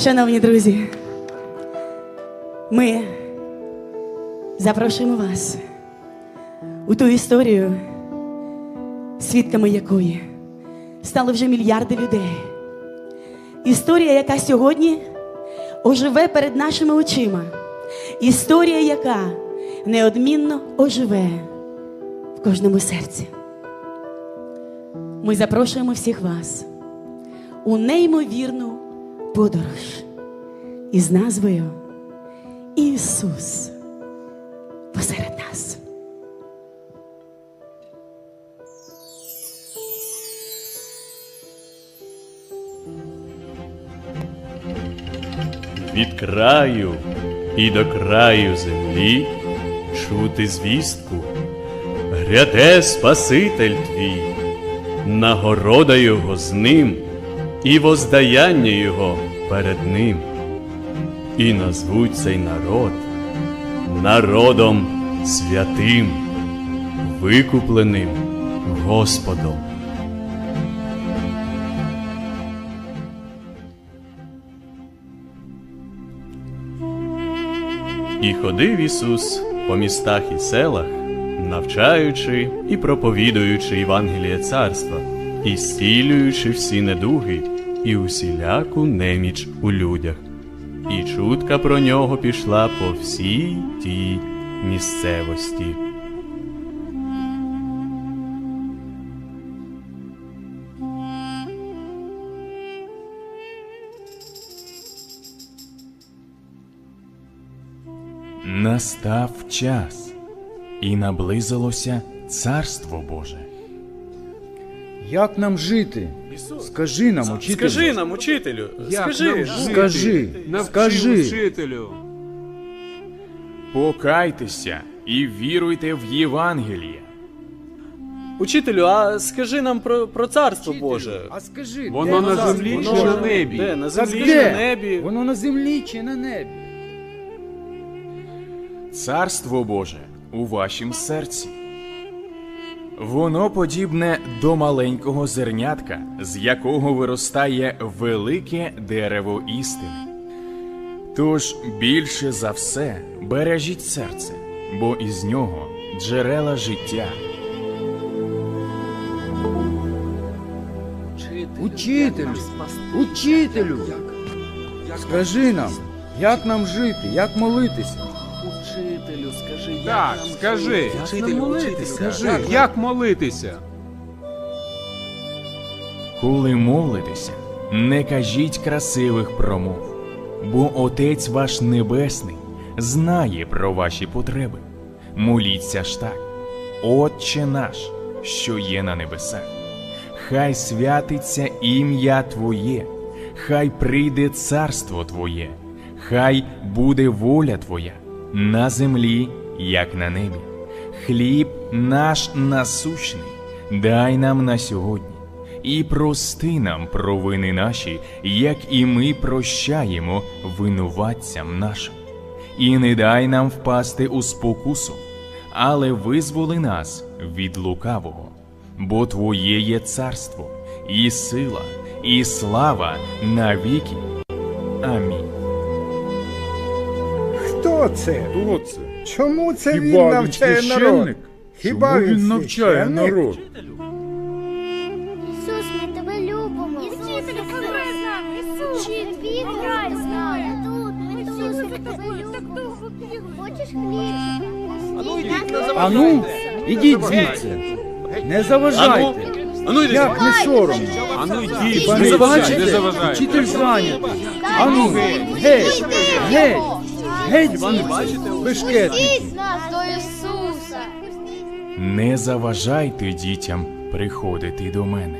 Шановні друзі, ми запрошуємо вас у ту історію, свідками якої стали вже мільярди людей. Історія, яка сьогодні оживе перед нашими очима. Історія, яка неодмінно оживе в кожному серці. Ми запрошуємо всіх вас у неймовірну подорож із назвою Ісус посеред нас. Від краю і до краю землі чути звістку. Гряде Спаситель твій, нагорода його з ним, і воздаяння його перед ним. І назвуть цей народ народом святим, викупленим Господом. І ходив Ісус по містах і селах, навчаючи і проповідуючи Євангеліє царства, і зцілюючи всі недуги і усіляку неміч у людях. І чутка про нього пішла по всій тій місцевості. Настав час, і наблизилося Царство Боже. Як нам жити? Скажи нам, учителю. Скажи нам, учителю, Як скажи. нам жити? Скажи, Навчи скажи. вчителю. Покайтеся і віруйте в Євангеліє. Учителю, а скажи нам про, про царство Боже. А скажи, Воно де на царство? землі чи Воно- на небі? Де? На Так землі, де? на небі. Воно на землі чи на небі? Царство Боже у вашім серці. Воно подібне до маленького зернятка, з якого виростає велике дерево істини. Тож більше за все бережіть серце, бо із нього джерела життя. Учителю, учителю, скажи нам, як нам жити, як молитися? Учителю, скажи, як Так, нам скажи. жити? Учителю, молитися. Скажи, як молитися? Коли молитеся, не кажіть красивих промов, бо Отець ваш Небесний знає про ваші потреби. Моліться ж так, Отче наш, що є на небесах. Хай святиться ім'я Твоє, хай прийде царство Твоє, хай буде воля Твоя на землі, як на небі. Хліб наш насущний, дай нам на сьогодні, і прости нам провини наші, як і ми прощаємо винуватцям нашим. І не дай нам впасти у спокусу, але визволи нас від лукавого, бо Твоє є царство, і сила, і слава навіки. Амінь. Хто це? Хто це? Чому це Хіба він він навчає народ? священник? Хіба Чому він він навчає священник? народ? Ісус, ми тебе любимо. Ісус, побери з нами. Ісус, грай з нами. Тут, Ісус, ми тебе любимо. Хочеш хліб? А ну, ідіть звідси. Не заважайте. Ану, йди. Як не соромно? А ну йдіть, Хіба не не заважайте, бачите? не заважайте. Вчитель зайнятий. А ну, геть, геть, геть звідси, бешкетники. нас до Ісуса. Не заважайте дітям приходити до мене,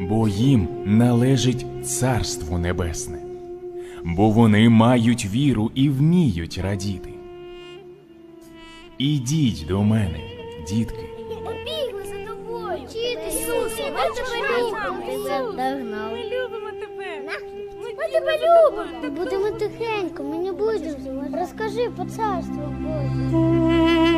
бо їм належить Царство Небесне, бо вони мають віру і вміють радіти. Ідіть до мене, дітки. За тобою. Ми тебе. Ми любимо тебе. Ми тебе любимо. Будемо тихенько, ми расскажи. По царству Боже.